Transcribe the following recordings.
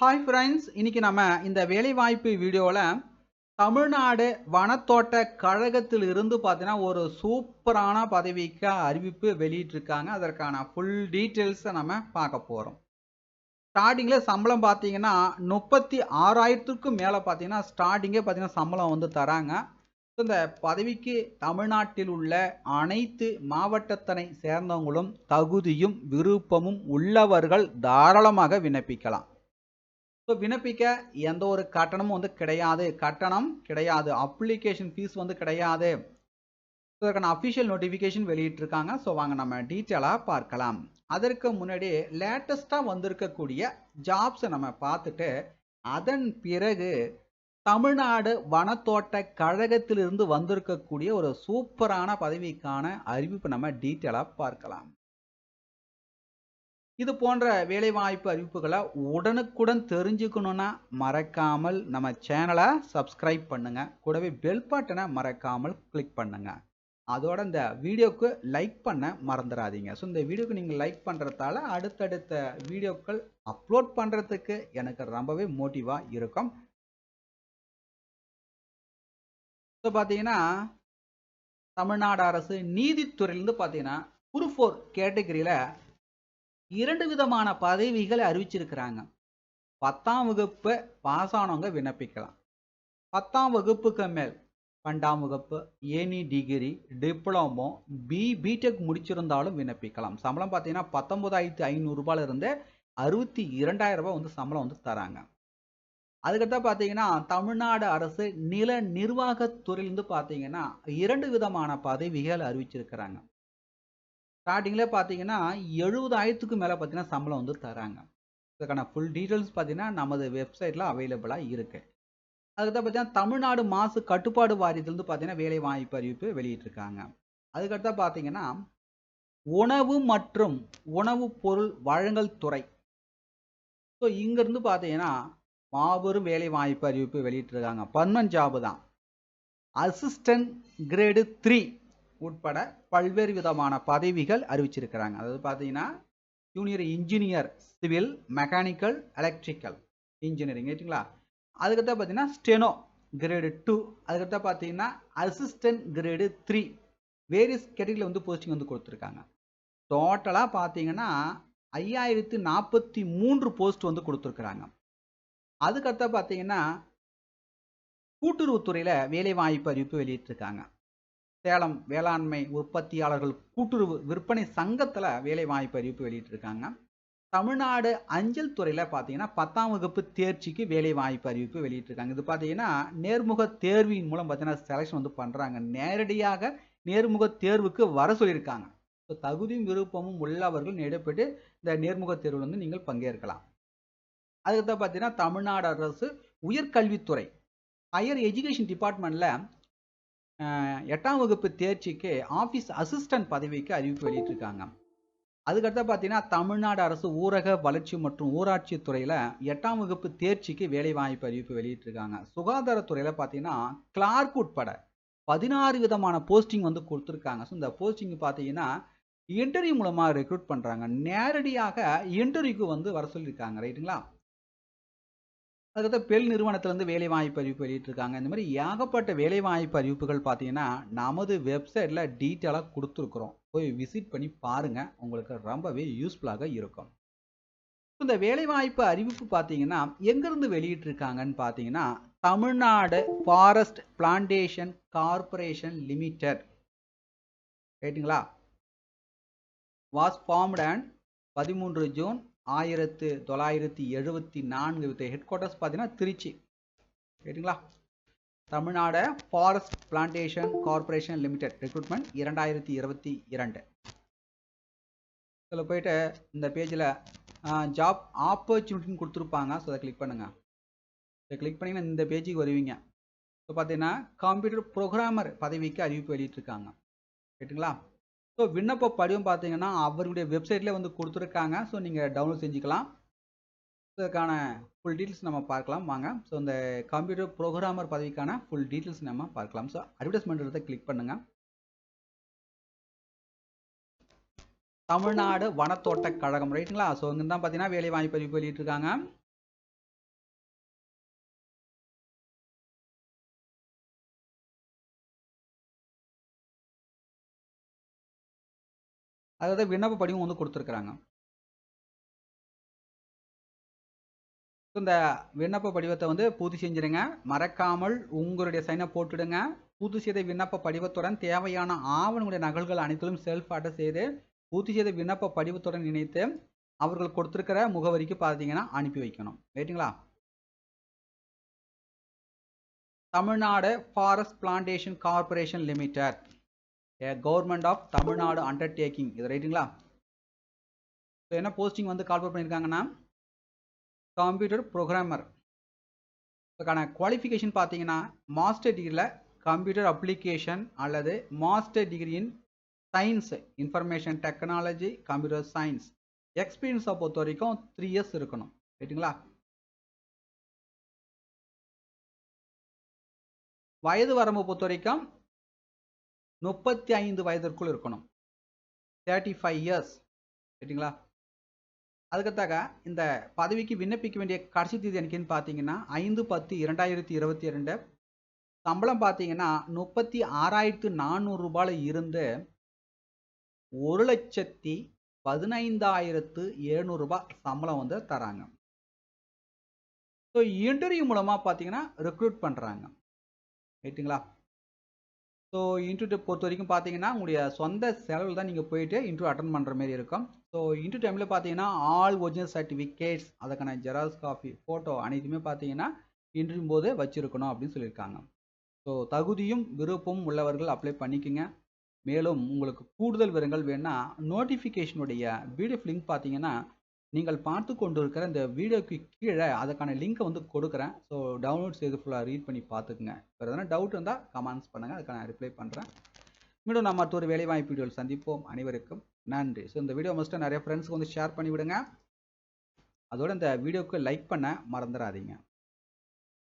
Hi friends இன்னைக்கு நம்ம இந்த வேலைவாய்ப்பு வீடியோவில் தமிழ்நாடு வனத்தோட்ட கழகத்தில் இருந்து பார்த்தீங்கன்னா ஒரு சூப்பரான பதவிக்கு அறிவிப்பு வெளியிட்டிருக்காங்க. அதற்கான ஃபுல் டீட்டெயில்ஸை நம்ம பார்க்க போகிறோம் ஸ்டார்டிங்கில் சம்பளம் பார்த்தீங்கன்னா முப்பத்தி ஆறாயிரத்துக்கும் மேலே பார்த்தீங்கன்னா ஸ்டார்டிங்கே பார்த்தீங்கன்னா சம்பளம் வந்து தராங்க. இந்த பதவிக்கு தமிழ்நாட்டில் உள்ள அனைத்து மாவட்டத்தினை சேர்ந்தவங்களும் தகுதியும் விருப்பமும் உள்ளவர்கள் தாராளமாக விண்ணப்பிக்கலாம். விண்ணப்பிக்க எந்த ஒரு கட்டணமும் வந்து கிடையாது. கட்டணம் கிடையாது. அப்ளிகேஷன் ஃபீஸ் வந்து கிடையாது. இதற்கான அஃபிஷியல் நோட்டிஃபிகேஷன் வெளியிட்டிருக்காங்க. ஸோ வாங்க நம்ம டீட்டெயிலாக பார்க்கலாம். அதற்கு முன்னாடி லேட்டஸ்ட்டாக வந்திருக்கக்கூடிய ஜாப்ஸை நம்ம பார்த்துட்டு அதன் பிறகு தமிழ்நாடு வனத்தோட்ட கழகத்திலிருந்து வந்திருக்கக்கூடிய ஒரு சூப்பரான பதவிக்கான அறிவிப்பு நம்ம டீட்டெயிலாக பார்க்கலாம். இது போன்ற வேலைவாய்ப்பு அறிவிப்புகளை உடனுக்குடன் தெரிஞ்சுக்கணுன்னா மறக்காமல் நம்ம சேனலை சப்ஸ்கிரைப் பண்ணுங்க. கூடவே பெல் பட்டனை மறக்காமல் கிளிக் பண்ணுங்க. அதோட இந்த வீடியோக்கு லைக் பண்ண மறந்துடாதீங்க. ஸோ இந்த வீடியோக்கு நீங்கள் லைக் பண்ணுறதால அடுத்தடுத்த வீடியோக்கள் அப்லோட் பண்ணுறதுக்கு எனக்கு ரொம்பவே மோட்டிவாக இருக்கும். ஸோ பார்த்தீங்கன்னா தமிழ்நாடு அரசு நீதித்துறையிலேருந்து பார்த்தீங்கன்னா குரு ஃபோர் கேட்டகரியில் இரண்டு விதமான பதவிகளை அறிவிச்சிருக்கிறாங்க. பத்தாம் வகுப்பு பாஸ் ஆனவங்க விண்ணப்பிக்கலாம். பத்தாம் வகுப்புக்கு மேல் பன்னெண்டாம் வகுப்பு any degree diploma B BTech முடிச்சிருந்தாலும் விண்ணப்பிக்கலாம். சம்பளம் பார்த்தீங்கன்னா பத்தொன்பதாயிரத்தி ஐநூறுரூபால இருந்து அறுபத்தி இரண்டாயிரம் ரூபாய் வந்து சம்பளம் வந்து தராங்க. அதுக்கடுத்த பார்த்தீங்கன்னா தமிழ்நாடு அரசு நில நிர்வாகத்துறையிலிருந்து பார்த்தீங்கன்னா இரண்டு விதமான பதவிகள் அறிவிச்சிருக்கிறாங்க. ஸ்டார்டிங்கில் பார்த்தீங்கன்னா எழுபதாயிரத்துக்கு மேலே பார்த்தீங்கன்னா சம்பளம் வந்து தராங்க. இதுக்கான ஃபுல் டீட்டெயில்ஸ் பார்த்தீங்கன்னா நமது வெப்சைட்டில் அவைலபிளாக இருக்குது அதுக்கடுத்து பார்த்தீங்கன்னா தமிழ்நாடு மாசு கட்டுப்பாடு வாரியத்திலிருந்து பார்த்தீங்கன்னா வேலை வாய்ப்பு அறிவிப்பு வெளியிட்டிருக்காங்க. அதுக்கடுத்தா பார்த்தீங்கன்னா உணவு மற்றும் உணவுப் பொருள் வழங்கல் துறை. ஸோ இங்கேருந்து பார்த்தீங்கன்னா மாபெரும் வேலை வாய்ப்பு அறிவிப்பு வெளியிட்டிருக்காங்க. பர்மனன்ட் ஜாபு தான். அசிஸ்டன்ட் கிரேடு த்ரீ உட்பட பல்வேறு விதமான பதவிகள் அறிவிச்சிருக்கிறாங்க. அதாவது பார்த்தீங்கன்னா junior engineer civil mechanical electrical engineering ரைட்டுங்களா அதுக்கடுத்த பார்த்தீங்கன்னா ஸ்டெனோ கிரேடு டூ அதுக்கடுத்த பார்த்தீங்கன்னா அசிஸ்டன்ட் கிரேடு த்ரீ வேரியஸ் கேட்டகரியில் வந்து போஸ்டிங் வந்து கொடுத்துருக்காங்க. டோட்டலாக பார்த்தீங்கன்னா ஐயாயிரத்து நாற்பத்தி மூன்று போஸ்ட் வந்து கொடுத்துருக்குறாங்க. அதுக்கடுத்த பார்த்தீங்கன்னா கூட்டுறவுத்துறையில் வேலைவாய்ப்பு அறிவிப்பு வெளியிட்டிருக்காங்க. சேலம் வேளாண்மை உற்பத்தியாளர்கள் கூட்டுறவு விற்பனை சங்கத்தில் வேலை வாய்ப்பு அறிவிப்பு வெளியிட்டிருக்காங்க. தமிழ்நாடு அஞ்சல் துறையில் பார்த்தீங்கன்னா பத்தாம் வகுப்பு தேர்ச்சிக்கு வேலை வாய்ப்பு அறிவிப்பு வெளியிட்டிருக்காங்க. இது பார்த்தீங்கன்னா நேர்முக தேர்வின் மூலம் பார்த்தீங்கன்னா செலெக்ஷன் வந்து பண்ணுறாங்க நேரடியாக நேர்முக தேர்வுக்கு வர சொல்லியிருக்காங்க. ஸோ தகுதியும் விருப்பமும் உள்ளவர்கள் நேரப்பட்டு இந்த நேர்முக தேர்வில் வந்து நீங்கள் பங்கேற்கலாம். அதுக்கு பார்த்தீங்கன்னா தமிழ்நாடு அரசு உயர்கல்வித்துறை. ஹையர் எஜுகேஷன் டிபார்ட்மெண்ட்டில் எட்டாம் வகுப்பு தேர்ச்சிக்கு ஆஃபீஸ் அசிஸ்டன்ட் பதவிக்கு அறிவிப்பு வெளியிட்டிருக்காங்க. அதுக்கடுத்து பார்த்தீங்கன்னா தமிழ்நாடு அரசு ஊரக வளர்ச்சி மற்றும் ஊராட்சி துறையில் எட்டாம் வகுப்பு தேர்ச்சிக்கு வேலைவாய்ப்பு அறிவிப்பு வெளியிட்டிருக்காங்க. சுகாதாரத்துறையில் பார்த்தீங்கன்னா கிளார்க் உட்பட பதினாறு விதமான போஸ்டிங் வந்து கொடுத்துருக்காங்க. ஸோ இந்த போஸ்டிங் பார்த்தீங்கன்னா இன்டர்வியூ மூலமாக ரெக்ரூட் பண்ணுறாங்க நேரடியாக இன்டர்வியூக்கு வந்து வர சொல்லியிருக்காங்க. ரைட்டுங்களா? அதுக்கடுத்து பெல் நிறுவனத்திலேருந்து வேலை வாய்ப்பு அறிவிப்பு வெளியிட்டிருக்காங்க. இந்த மாதிரி ஏகப்பட்ட வேலை வாய்ப்பு அறிவிப்புகள் பார்த்தீங்கன்னா நமது வெப்சைட்டில் டீட்டெயிலாக கொடுத்துருக்குறோம். போய் விசிட் பண்ணி பாருங்கள் உங்களுக்கு ரொம்பவே யூஸ்ஃபுல்லாக இருக்கும். இந்த வேலைவாய்ப்பு அறிவிப்பு பார்த்தீங்கன்னா எங்கேருந்து வெளியிட்டிருக்காங்கன்னு பார்த்தீங்கன்னா Tamil Nadu forest plantation corporation limited ரைட்டுங்களா வாஸ் ஃபார்ம்ட் அண்ட் பதிமூன்று ஜூன் ஆயிரத்து தொள்ளாயிரத்தி எழுபத்தி நான்கு வித் ஹெட் குவார்ட்டர்ஸ் பார்த்தீங்கன்னா திருச்சி. ரைட்டுங்களா Tamil Nadu forest plantation corporation limited recruitment இரண்டாயிரத்தி இருபத்தி இரண்டு. இதில் போயிட்டு இந்த பேஜில் ஜாப் ஆப்பர்ச்சுனிட்டின்னு கொடுத்துருப்பாங்க. ஸோ அதை கிளிக் பண்ணுங்கள் இதை கிளிக் பண்ணிங்கன்னா இந்த பேஜுக்கு வருவீங்க. ஸோ பார்த்தீங்கன்னா கம்ப்யூட்டர் ப்ரோக்ராமர் பதவிக்கு அறிவிப்பு வெளியிட்டிருக்காங்க. ரைட்டுங்களா ஸோ விண்ணப்ப படிவம் பார்த்தீங்கன்னா அவருடைய வெப்சைட்லேயே வந்து கொடுத்துருக்காங்க. ஸோ நீங்கள் டவுன்லோட் செஞ்சுக்கலாம். இதுக்கான ஃபுல் டீட்டெயில்ஸ் நம்ம பார்க்கலாம். வாங்க. ஸோ இந்த கம்ப்யூட்டர் ப்ரோக்ராமர் பதவிக்கான ஃபுல் டீட்டெயில்ஸ் நம்ம பார்க்கலாம். ஸோ அட்வர்டைஸ்மெண்ட் கிளிக் பண்ணுங்கள் தமிழ்நாடு வனத்தோட்ட கழகம். ரைட்டுங்களா ஸோ இங்கே தான் பார்த்தீங்கன்னா வேலை வாய்ப்பு அறிவிப்பு வெளியிட்டிருக்காங்க. அதாவது விண்ணப்ப படிவம் வந்து கொடுத்துருக்குறாங்க. இந்த விண்ணப்ப படிவத்தை வந்து பூர்த்தி செஞ்சிருங்க. மறக்காமல் உங்களுடைய சைனை போட்டுடுங்க. பூர்த்தி செய்த விண்ணப்ப படிவத்துடன் தேவையான ஆவணங்களுடைய நகல்கள் அனைத்திலும் செல்ஃப் அட்டை செய்து பூர்த்தி செய்த விண்ணப்ப படிவத்துடன் இணைத்து அவர்கள் கொடுத்துருக்கிற முகவரிக்கு பார்த்தீங்கன்னா அனுப்பி வைக்கணும். ரைட்டுங்களா Tamil Nadu forest plantation corporation limited a government of Tamil Nadu undertaking இது ரைட்டுங்களா? இப்போ என்ன போஸ்டிங் வந்து கால்பர் பண்ணியிருக்காங்கன்னா கம்ப்யூட்டர் ப்ரோக்ராமர் இதுக்கான குவாலிஃபிகேஷன் பார்த்தீங்கன்னா மாஸ்டர் டிகிரியில் கம்ப்யூட்டர் அப்ளிகேஷன் அல்லது master டிகிரியின் science information technology computer science எக்ஸ்பீரியன்ஸை பொறுத்த வரைக்கும் த்ரீ இயர்ஸ் இருக்கணும். ரைட்டுங்களா? வயது வரம்பு பொறுத்த வரைக்கும் முப்பத்தி ஐந்து வயதிற்குள் இருக்கணும். தேர்ட்டி ஃபைவ் இயர்ஸ் சரிங்களா அதுக்கத்தாக இந்த பதவிக்கு விண்ணப்பிக்க வேண்டிய கடைசி தேதி எனக்குன்னு பார்த்தீங்கன்னா ஐந்து பத்து இரண்டாயிரத்தி இருபத்தி ரெண்டு சம்பளம் பார்த்தீங்கன்னா முப்பத்தி ஆறாயிரத்து நானூறு ரூபாயில் இருந்து ஒரு லட்சத்தி பதினைந்தாயிரத்து எழுநூறுபா சம்பளம் வந்து தராங்க. ஸோ இன்டர்வியூ மூலமாக பார்த்தீங்கன்னா ரெக்ரூட் பண்ணுறாங்க ரைட்டுங்களா ஸோ இன்டர்வியூ பொறுத்த வரைக்கும் பார்த்தீங்கன்னா உங்களுடைய சொந்த செலவில் தான் நீங்கள் போயிட்டு இன்டர்வியூ அட்டன் பண்ணுற மாதிரி இருக்கும். ஸோ இன்டர்வியூ டைமில் பார்த்தீங்கன்னா ஆல் ஒரிஜினல் சர்டிஃபிகேட்ஸ் அதுக்கான ஜெராக்ஸ் காப்பி ஃபோட்டோ அனைத்துமே பார்த்தீங்கன்னா இன்டர்வியூ போது வச்சுருக்கணும் அப்படின்னு சொல்லியிருக்காங்க. ஸோ தகுதியும் விருப்பமும் உள்ளவர்கள் அப்ளை பண்ணிக்கோங்க. மேலும் உங்களுக்கு கூடுதல் விவரங்கள் வேணா நோட்டிஃபிகேஷனுடைய பிடிஎஃப் லிங்க் பார்த்தீங்கன்னா நீங்கள் பார்த்து கொண்டு இருக்கிற இந்த வீடியோக்கு கீழே அதுக்கான லிங்க்கை வந்து கொடுக்குறேன். ஸோ டவுன்லோட் செய்து ஃபுல்லாக ரீட் பண்ணி பார்த்துக்குங்க. வேறு எதனா டவுட் இருந்தால் கமெண்ட்ஸ் பண்ணுங்கள் அதுக்கான ரிப்ளை பண்ணுறேன் மீண்டும் நம்ம மற்றொரு வேலைவாய்ப்பு வீடியோவில் சந்திப்போம். அனைவருக்கும் நன்றி. ஸோ இந்த வீடியோ மஸ்ட்டு நிறைய ஃப்ரெண்ட்ஸ்க்கு வந்து ஷேர் பண்ணி விடுங்க. அதோட இந்த வீடியோவுக்கு லைக் பண்ண மறந்துடாதீங்க.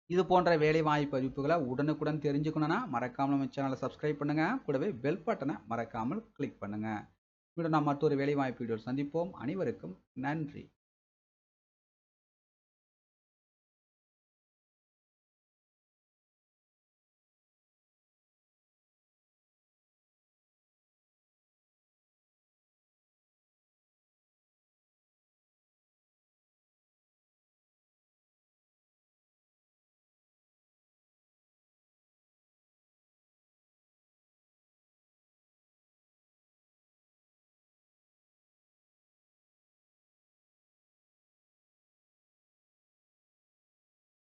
இது போன்ற வேலைவாய்ப்பு அறிவிப்புகளை உடனுக்குடன் தெரிஞ்சுக்கணும்னா மறக்காமல் நம்ம சேனலை சப்ஸ்கிரைப் பண்ணுங்கள் கூடவே பெல் பட்டனை மறக்காமல் கிளிக் பண்ணுங்கள் மீண்டும் நாம் மற்றொரு வேலைவாய்ப்பு வீடியோ சந்திப்போம். அனைவருக்கும் நன்றி.